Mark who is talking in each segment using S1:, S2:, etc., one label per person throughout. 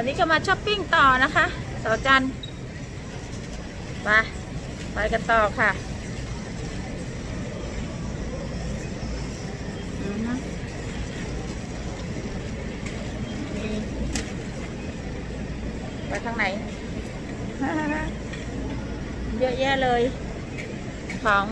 S1: อนนี้ก็มาช้อปปิ้งต่อนะคะเสาจันทร์ไปกันต่อค่ะไปทางไหน เยอะแยะเลย ของ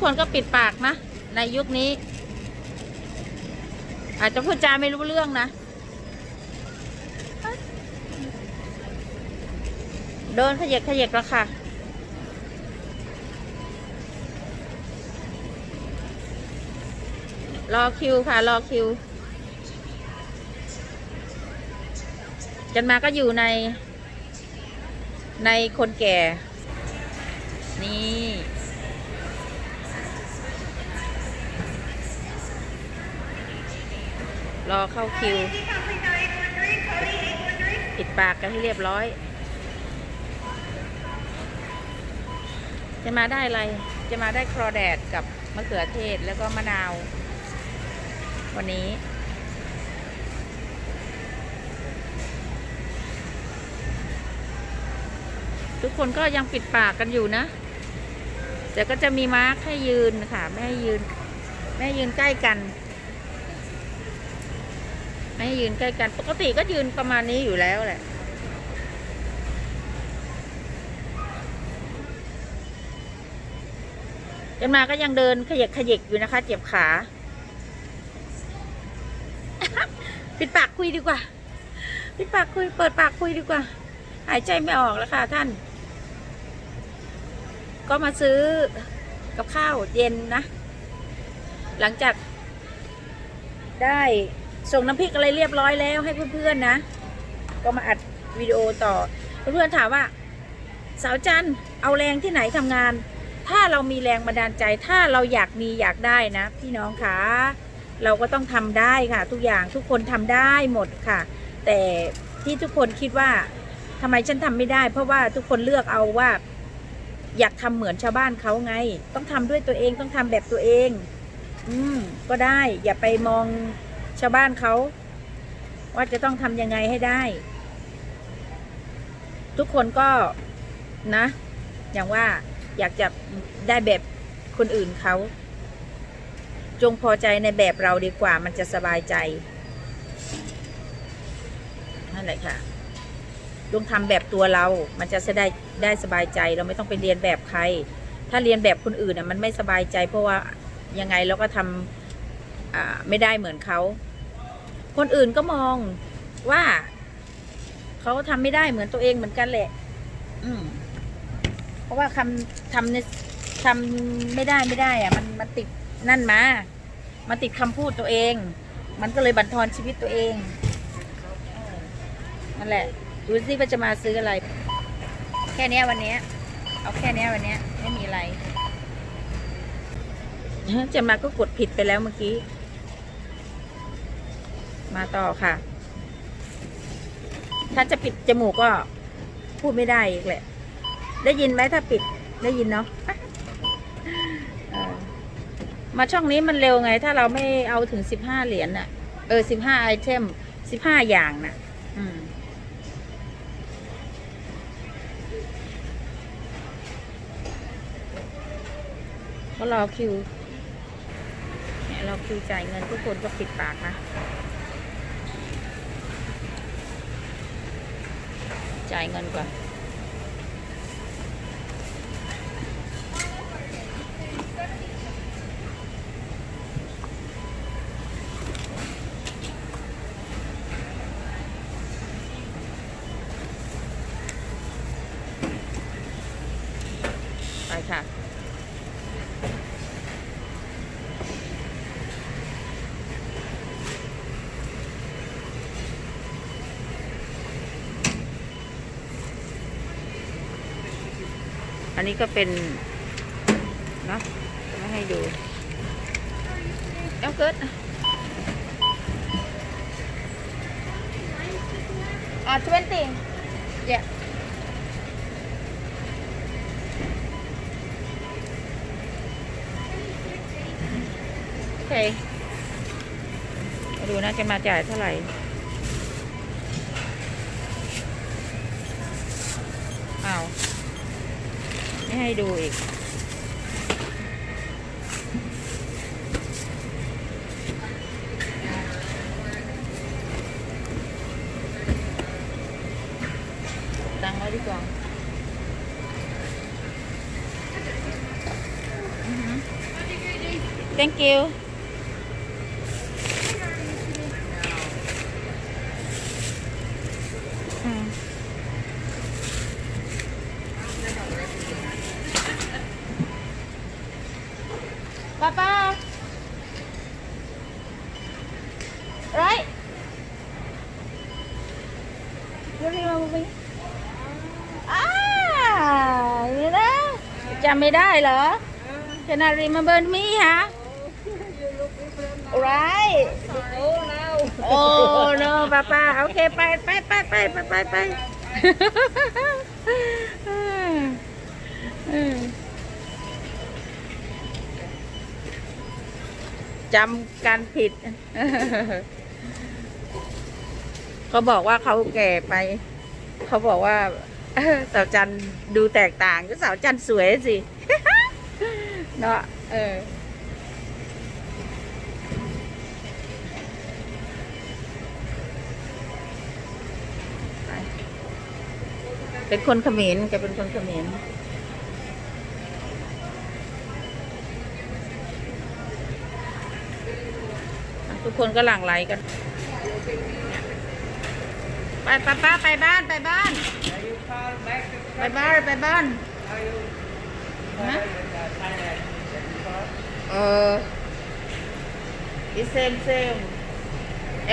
S1: คนก็ปิดปากนะ ในยุคนี้ อาจจะพูดจาไม่รู้เรื่องนะเดินขยกขยกแล้วค่ะ รอคิวค่ะ รอคิว จันมาก็อยู่ใน ในคนแก่ นี่ รอเข้าคิว ปิดปากกันให้เรียบร้อย จะมาได้อะไร จะมาได้ครอแดดกับมะเขือเทศแล้วก็มะนาว วันนี้ ทุกคนก็ยังปิดปากกันอยู่นะแต่ก็จะมีมาร์คให้ยืนค่ะ ไม่ให้ยืน ไม่ให้ยืนใกล้กัน ไม่ให้ยืนใกล้กัน ปกติก็ยืนประมาณนี้อยู่แล้วแหละจนมาก็ยังเดินขยกขยกอยู่นะคะ เจ็บขา ปิดปากคุยดีกว่า ปิดปากคุย เปิดปากคุยดีกว่า หายใจไม่ออกแล้วค่ะท่าน ก็มาซื้อกับข้าวเย็นนะ หลังจากได้ ส่งน้ำพริกอะไรเรียบร้อยแล้วให้เพื่อนๆนะ ก็มาอัดวิดีโอต่อ เพื่อนๆถามว่า สาวจันเอาแรงที่ไหนทำงาน ถ้าเรามีแรงบันดาลใจ ถ้าเราอยากมีอยากได้นะ พี่น้องคะเราก็ต้องทำได้ค่ะ ทุกอย่างทุกคนทำได้หมดค่ะ แต่ที่ทุกคนคิดว่าทำไมฉันทำไม่ได้ เพราะว่าทุกคนเลือกเอาว่า อยากทำเหมือนชาวบ้านเขาไง ต้องทำด้วยตัวเองต้องทำแบบตัวเอง อืมก็ได้อย่าไปมอง ชาวบ้านเขาว่าจะต้องทำยังไงให้ได้ ทุกคนก็นะ อย่างว่าอยากจะได้แบบคนอื่นเขา จงพอใจในแบบเราดีกว่ามันจะสบายใจนั่นแหละค่ะจงทำแบบตัวเรา มันจะได้ได้สบายใจเราไม่ต้องไปเรียนแบบใคร ถ้าเรียนแบบคนอื่นอะมันไม่สบายใจ เพราะว่ายังไงเราก็ทำไม่ได้เหมือนเขา คนอื่นก็มองว่าเขาทำไม่ได้เหมือนตัวเองเหมือนกันแหละ อืม เพราะว่าคำทำในทำไม่ได้ไม่ได้อะมันมันติดนั่นมา มันติดคำพูดตัวเอง มันก็เลยบั่นทอนชีวิตตัวเองนั่นแหละดูสิว่าจะมาซื้ออะไร แค่เนี้ยวันเนี้ยเอาแค่เนี้ยวันเนี้ยไม่มีอะไรจะมาก็กดผิดไปแล้วเมื่อกี้ มาต่อค่ะ ถ้าจะปิดจมูกก็พูดไม่ได้อีกแหละ ได้ยินไหมถ้าปิดได้ยินเนาะมาช่องนี้มันเร็วไง ถ้าเราไม่เอาถึงสิบห้าเหรียญน่ะ เออสิบห้าไอเทมสิบห้าอย่างน่ะ อืมก็รอคิวเนี่ยรอคิวจ่ายเงินทุกคนก็ปิดปากนะ จ่ายเงินก่อน ไปค่ะ อันนี้ก็เป็นนะจะไม่ให้ดูเอ้าเกิดอ่าทเวนตี้เยเค ดูนะจะมาจ่ายเท่าไหร่ อ้าวไม่ ให้ดูอีก ตังค์ไว้ดีกว่าอือหือ thank you อืมป้าป้า right เรียกมาบุ้งอ่านี่นะจำไม่ได้เหรอ Cannot remember me ฮะ right oh no ป้าป้าโอเคไปไปไปไปไปไปไปอืมจำกันผิด เขาบอกว่าเขาแก่ไป เขาบอกว่าสาวจันดูแตกต่างก็สาวจันสวยสิ เนาะเออเป็นคนเขมรแกเป็นคนเขมรทุกคนก็หลั่งไหลกัน ไปป้าป้าไปบ้านไปบ้าน ไปบ้านไปบ้านฮะเออ it's same same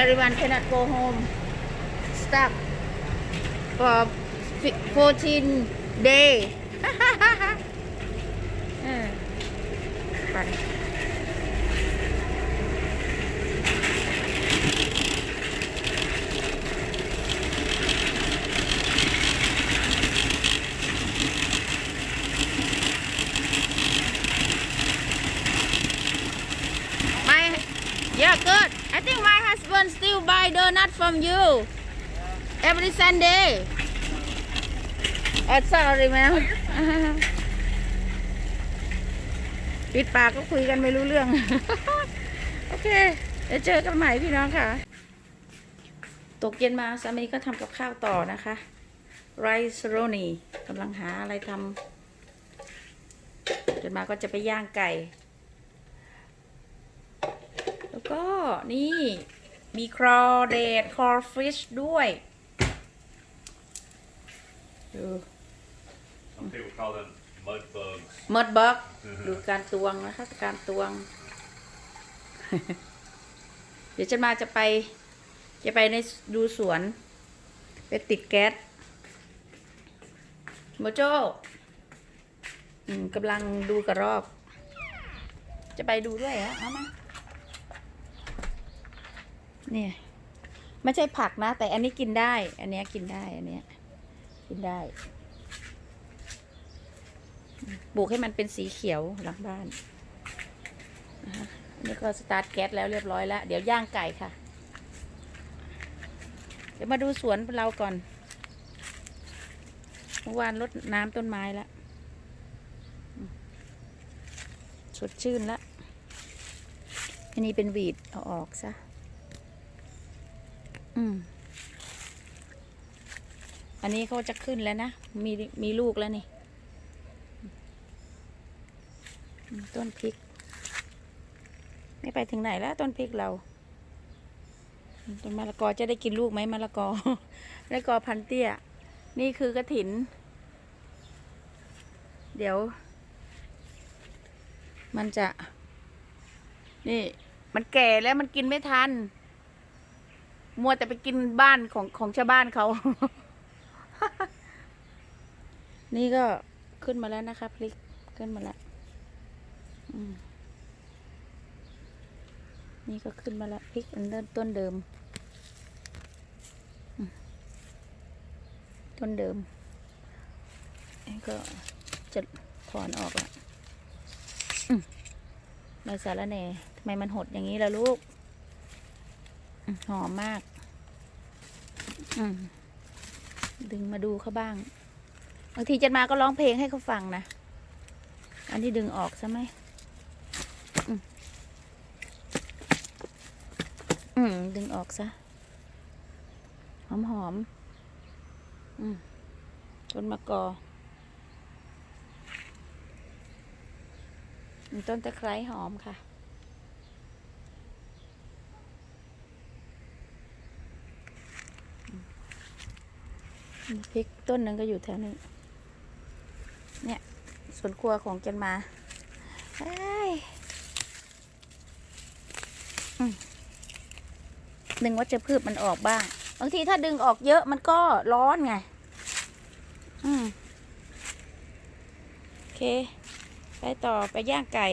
S1: everyone cannot go home stuck for 14 day เออไป My yeah, good. I think my husband still buy donut from you every Sunday. Oh, sorry, ma'am. ปิดปากก็คุยกันไม่รู้เรื่อง โอเค เดี๋ยวเจอกันใหม่พี่น้องค่ะ ตกเย็นมาสามีก็ทำกับข้าวต่อนะคะ ไรซ์โรนีกำลังหาอะไรทำเดินมาก็จะไปย่างไก่ ก็นี่มีครอเดดคอร์ฟิชด้วยดู
S2: Some people call them mud bugs.
S1: มดบักดูการตวงนะคะการตวง เดี๋ยวฉันมาจะไป จะไปในดูสวน ไปติดแก๊สโมโจอืมกำลังดูกระรอก จะไปดูด้วยเหรอเอามา เนี่ย ไม่ใช่ผักนะ แต่อันนี้กินได้ อันนี้กินได้ อันนี้กินได้ ปลูกให้มันเป็นสีเขียวหลังบ้านนะคะอันนี้ก็สตาร์ทแก๊สแล้วเรียบร้อยแล้ว เดี๋ยวย่างไก่ค่ะ เดี๋ยวมาดูสวนเราก่อน เมื่อวานรดน้ำต้นไม้แล้วอืมสดชื่นแล้วอันนี้เป็นหวีดเอาออกซะ อืม อันนี้เขาจะขึ้นแล้วนะ มีมีลูกแล้วนี่ ต้นพริก ไม่ไปถึงไหนแล้วต้นพริกเรา ต้นมะละกอจะได้กินลูกไหมมะละกอมะละกอพันเตี้ย นี่คือกระถิน เดี๋ยว มันจะ นี่ มันแก่แล้วมันกินไม่ทัน มัวแต่ไปกินบ้านของของชาวบ้านเขา นี่ก็ขึ้นมาแล้วนะคะพริกขึ้นมาแล้วนี่ก็ขึ้นมาแล้วพริกอันเริ่มต้นเดิม ต้นเดิมนี่ก็จะถอนออกแล้วอืมใบสารแหน่ทำไมมันหดอย่างนี้ล่ะลูก หอมมากอืมดึงมาดูเขาบ้างบางทีจันมาก็ร้องเพลงให้เขาฟังนะ อันที่ดึงออกใช่ไหมอืมอมดึงออกซะ หอมหอม อืมต้นมะกอมีต้นตะไคร้หอมค่ะ พริกต้นหนึ่งก็อยู่แถวนี้ เนี่ยสวนครัวของจันมาเอ้ยดึงวัชพืชมันออกบ้าง บางทีถ้าดึงออกเยอะมันก็ร้อนไง อืมโอเค ไปต่อไปย่างไก่